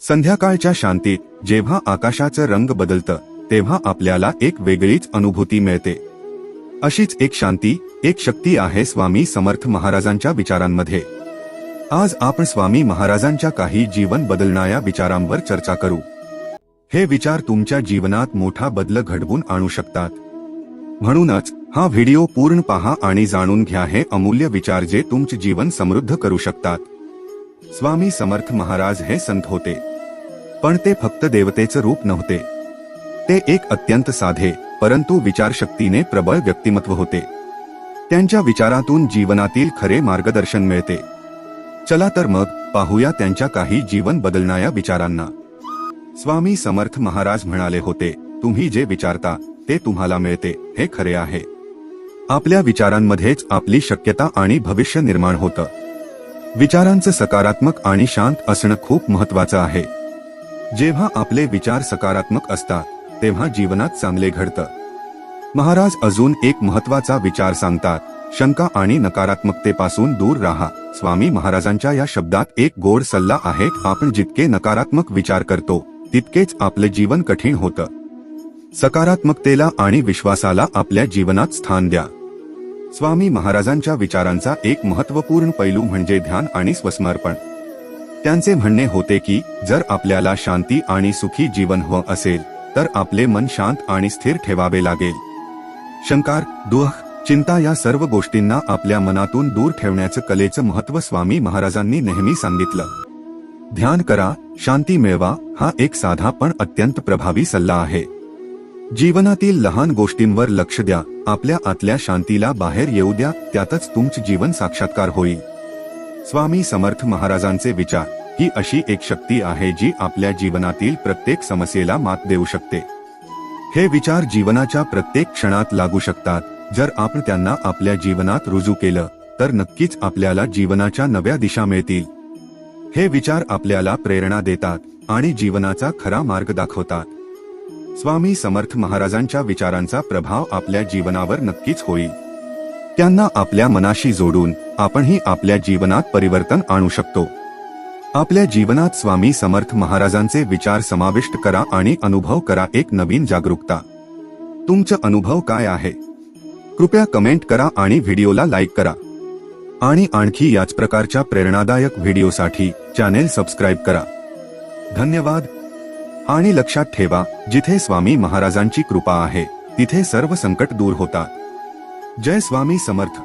संध्याकाळच्या शांतीत जेव्हा आकाशाचं रंग बदलतं तेव्हा आपल्याला एक वेगळीच अनुभूती मिळते. अशीच एक शांती एक शक्ती आहे स्वामी समर्थ महाराजांच्या विचारांमध्ये. आज आपण स्वामी महाराजांच्या काही जीवन बदलणाऱ्या विचारांवर चर्चा करू. हे विचार तुमच्या जीवनात मोठा बदल घडवून आणू शकतात. म्हणूनच हा व्हिडिओ पूर्ण पहा आणि जाणून घ्या हे अमूल्य विचार जे तुमचे जीवन समृद्ध करू शकतात. स्वामी समर्थ महाराज हे संत होते. पण ते फक्त देवतेचं रूप नव्हते. ते एक अत्यंत साधे परंतु विचारशक्तीने प्रबळ व्यक्तिमत्व होते. त्यांच्या विचारातून जीवनातील खरे मार्गदर्शन मिळते. चला तर मग पाहूया त्यांच्या काही जीवन बदलणाऱ्या विचारांना. स्वामी समर्थ महाराज म्हणाले होते तुम्ही जे विचारता ते तुम्हाला मिळते हे खरे आहे. आपल्या विचारांमध्येच आपली शक्यता आणि भविष्य निर्माण होतं. विचारांचं सकारात्मक आणि शांत असणं खूप महत्वाचं आहे. जेव्हा आपले विचार सकारात्मक असतात तेव्हा जीवनात चांगले घडतं. महाराज अजून एक महत्त्वाचा विचार सांगतात शंका आणि नकारात्मकतेपासून दूर राहा. स्वामी महाराजांच्या या शब्दात एक गोड सल्ला आहे आपण जितके नकारात्मक विचार करतो तितकेच आपले जीवन कठीण होतं. सकारात्मकतेला आणि विश्वासाला आपल्या जीवनात स्थान द्या. स्वामी महाराजांच्या विचारांचा एक महत्त्वपूर्ण पैलू म्हणजे ध्यान आणि स्वसमर्पण. त्यांचे म्हणणे होते की जर आपल्याला शांती आणि सुखी जीवन हवं असेल तर आपले मन शांत आणि स्थिर ठेवावे लागेल. शंकार दुःख चिंता या सर्व गोष्टींना आपल्या मनातून दूर ठेवण्याचं कलेचं महत्त्व स्वामी महाराजांनी नेहमी सांगितलं. ध्यान करा शांती मिळवा हा एक साधा पण अत्यंत प्रभावी सल्ला आहे. जीवनातील लहान गोष्टींवर लक्ष द्या आपल्या आतल्या शांतीला बाहेर येऊ द्या त्यातच तुमचं जीवन साक्षात्कार होईल. स्वामी समर्थ महाराजांचे विचार. ही अशी एक शक्ती आहे जी आपल्या जीवनातील प्रत्येक समस्येला मात देऊ शकते. हे विचार जीवनाच्या प्रत्येक क्षणात लागू शकतात. जर आपण त्यांना आपल्या जीवनात रुजू केलं तर नक्कीच आपल्याला जीवनाच्या नव्या दिशा मिळतील. हे विचार आपल्याला प्रेरणा देतात आणि जीवनाचा खरा मार्ग दाखवतात. स्वामी समर्थ महाराजांच्या विचारांचा प्रभाव आपल्या जीवनावर नक्कीच होईल. त्यांना आपल्या मनाशी जोडून आपणही आपल्या जीवनात परिवर्तन आणू शकतो. आपल्या जीवनात स्वामी समर्थ महाराजांचे विचार समाविष्ट करा आणि अनुभव करा एक नवीन जागरूकता. तुमचा अनुभव काय आहे? कृपया कमेंट करा आणि व्हिडिओला लाईक करा. आणि आणखी याच प्रकारच्या प्रेरणादायक व्हिडिओसाठी चॅनेल सबस्क्राईब करा. धन्यवाद. आणि लक्षात ठेवा जिथे स्वामी महाराजांची कृपा आहे तिथे सर्व संकट दूर होतात. जय स्वामी समर्थ.